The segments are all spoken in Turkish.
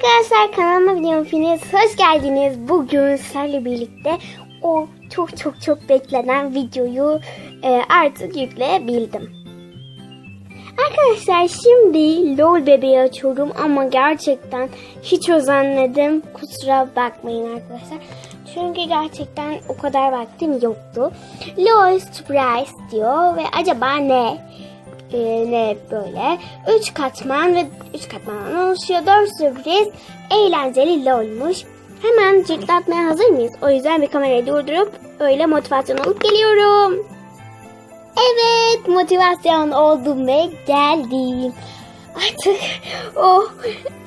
Arkadaşlar kanalıma videom Finiz hoş geldiniz. Bugün sizlerle birlikte o çok çok çok beklenen videoyu e, artık yükleyebildim. Arkadaşlar şimdi LOL bebeği açıyorum ama gerçekten hiç özenmedim. Kusura bakmayın arkadaşlar. Çünkü gerçekten o kadar vaktim yoktu. LOL surprise diyor ve acaba ne? Ee, ne böyle? 3 katman ve 3 katmandan oluşuyor. 4 sürpriz. Eğlenceli LOL'muş. Hemen cırtlatmaya hazır mıyız? O yüzden bir kamerayı durdurup öyle motivasyon olup geliyorum. Evet motivasyon oldum ve geldim. Artık o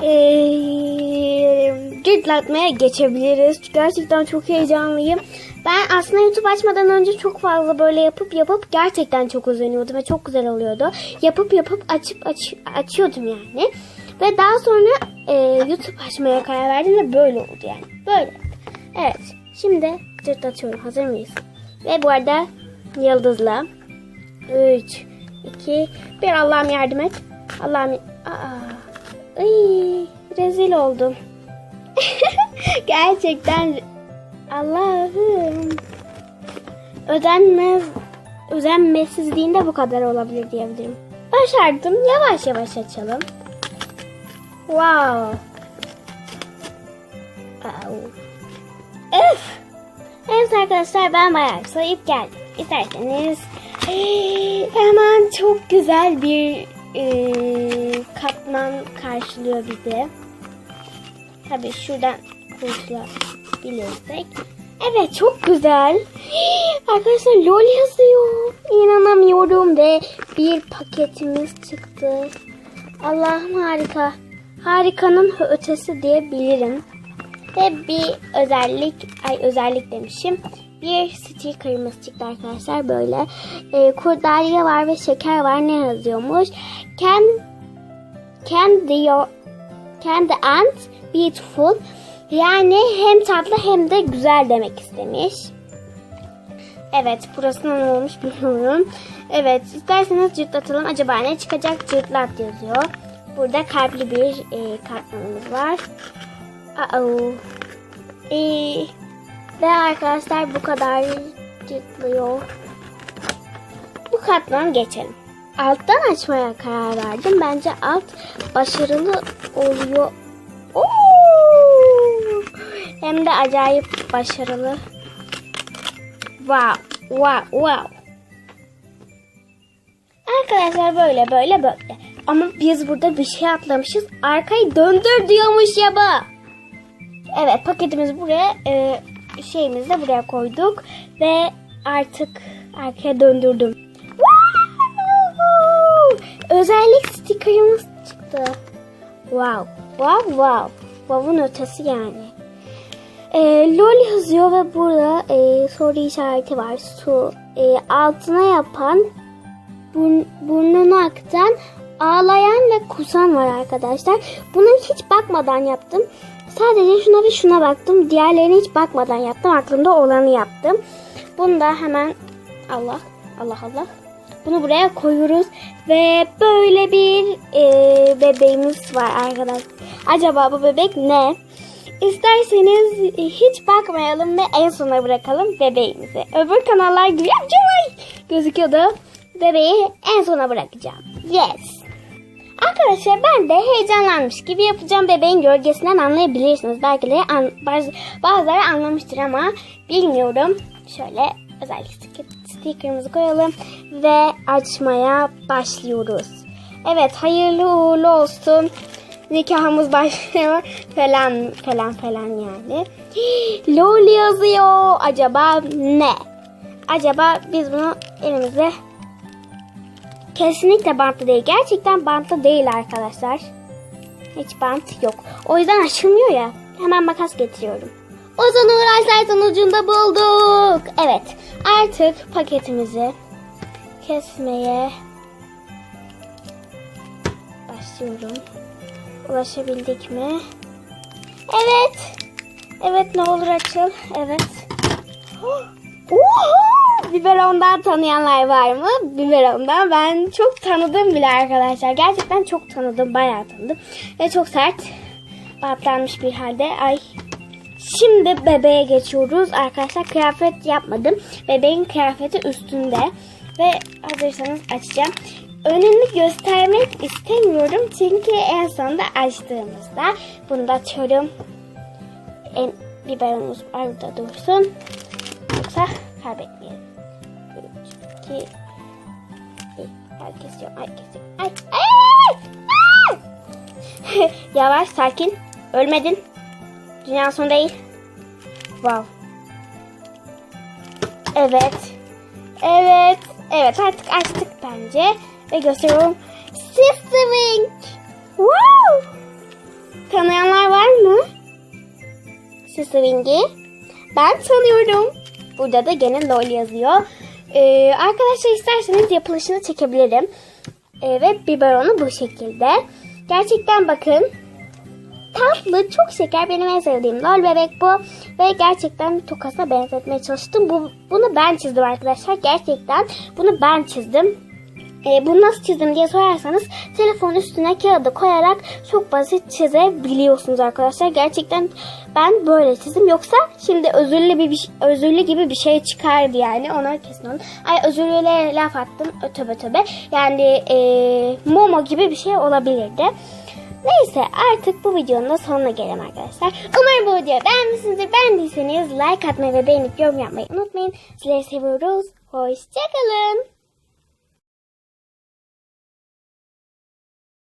eee cırtlatmaya geçebiliriz. Gerçekten çok heyecanlıyım. Ben aslında YouTube açmadan önce çok fazla böyle yapıp yapıp gerçekten çok özeniyordum ve çok güzel oluyordu. Yapıp yapıp açıp aç, açıyordum yani. Ve daha sonra eee, YouTube açmaya karar verdim ve böyle oldu yani. Böyle. Evet. Şimdi cırtlatıyorum. Hazır mıyız? Ve bu arada yıldızla 3, 2, 1 Allah'ım yardım et. Allah'ım Aa, ay, rezil oldum. Gerçekten Allah'ım. Ödenmez, özenmesizliğinde bu kadar olabilir diyebilirim. Başardım. Yavaş yavaş açalım. Wow. Au. Öf. Evet arkadaşlar ben bayağı sayıp geldim. İsterseniz hemen çok güzel bir e, katman karşılıyor bizi. Tabii şuradan kurtulabilirsek. Evet çok güzel. Arkadaşlar LOL yazıyor. İnanamıyorum ve bir paketimiz çıktı. Allah'ım harika. Harikanın ötesi diyebilirim. Ve bir özellik, ay özellik demişim. Bir sticker'ımız çıktı arkadaşlar böyle. E, kurdaliye var ve şeker var. Ne yazıyormuş? Can, can the, can the ant beautiful? Yani hem tatlı hem de güzel demek istemiş. Evet burası ne olmuş bilmiyorum. Evet isterseniz cırtlatalım. Acaba ne çıkacak? Cırtlat yazıyor. Burada kalpli bir e, katmanımız var. Uh-oh. Ee, ve arkadaşlar bu kadar cıtlıyor. Bu katman geçelim. Alttan açmaya karar verdim. Bence alt başarılı oluyor. Hem de acayip başarılı. Wow, wow, wow. Arkadaşlar böyle böyle böyle. Ama biz burada bir şey atlamışız. Arkayı döndür diyormuş ya bu. Evet paketimizi buraya e, şeyimizi de buraya koyduk. Ve artık arkaya döndürdüm. Wow! Özellik stickerımız çıktı. Wow. Wow wow. Wow'un ötesi yani. E, LOL yazıyor ve burada e, soru işareti var. Su e, altına yapan burn, burnunu akıtan ağlayan ve kusan var arkadaşlar. Buna hiç bakmadan yaptım. Sadece şuna ve şuna baktım. Diğerlerine hiç bakmadan yaptım. Aklımda olanı yaptım. Bunu da hemen Allah Allah Allah. Bunu buraya koyuyoruz. Ve böyle bir e, bebeğimiz var arkadaşlar. Acaba bu bebek ne? İsterseniz hiç bakmayalım ve en sona bırakalım bebeğimizi. Öbür kanallar gibi yapacağım. Gözüküyordu. Bebeği en sona bırakacağım. Yes. Arkadaşlar ben de heyecanlanmış gibi yapacağım bebeğin gölgesinden anlayabilirsiniz. Belki de an, bazı, bazıları anlamıştır ama bilmiyorum. Şöyle özellik sticker, sticker'ımızı koyalım ve açmaya başlıyoruz. Evet hayırlı uğurlu olsun. Nikahımız başlıyor falan falan falan yani. LOL yazıyor. Acaba ne? Acaba biz bunu elimize Kesinlikle bantlı değil. Gerçekten bantlı değil arkadaşlar. Hiç bant yok. O yüzden açılmıyor ya. Hemen makas getiriyorum. Uzun uğraşlar sonucunda bulduk. Evet. Artık paketimizi kesmeye başlıyorum. Ulaşabildik mi? Evet. Evet ne olur açıl. Evet. Oha! Biberondan tanıyanlar var mı? Biberondan ben çok tanıdım bile arkadaşlar. Gerçekten çok tanıdım. Bayağı tanıdım. Ve çok sert. bantlanmış bir halde. Ay. Şimdi bebeğe geçiyoruz. Arkadaşlar kıyafet yapmadım. Bebeğin kıyafeti üstünde. Ve hazırsanız açacağım. Önünü göstermek istemiyorum. Çünkü en sonunda açtığımızda bunu da açıyorum. En biberonumuz arada dursun. Yoksa kaybetmeyelim. 3, 2, 1. Herkes yok. Herkes yok. Ay. Ay. Yavaş sakin. Ölmedin. Dünya sonu değil. Wow. Evet. Evet. Evet artık açtık bence. Ve gösteriyorum. Sisterwing. Wow. Tanıyanlar var mı? Sisterwing'i. Ben tanıyorum. Burada da gene LOL yazıyor. Ee, arkadaşlar isterseniz yapılışını çekebilirim. Ee, ve biberonu bu şekilde. Gerçekten bakın tatlı, çok şeker. Benim en sevdiğim lol bebek bu. Ve gerçekten tokasına benzetmeye çalıştım. Bu, bunu ben çizdim arkadaşlar. Gerçekten bunu ben çizdim. Ee, bunu nasıl çizdim diye sorarsanız telefon üstüne kağıdı koyarak çok basit çizebiliyorsunuz arkadaşlar. Gerçekten ben böyle çizdim. Yoksa şimdi özürlü bir, bir özürlü gibi bir şey çıkardı yani. Ona kesin olun. Ay özürlüğe laf attım. Ötöbe töbe. Yani e, Momo gibi bir şey olabilirdi. Neyse artık bu videonun da sonuna gelelim arkadaşlar. Umarım bu videoyu beğenmişsinizdir. Beğendiyseniz like atmayı ve beğenip yorum yapmayı unutmayın. Sizleri seviyoruz. Hoşçakalın.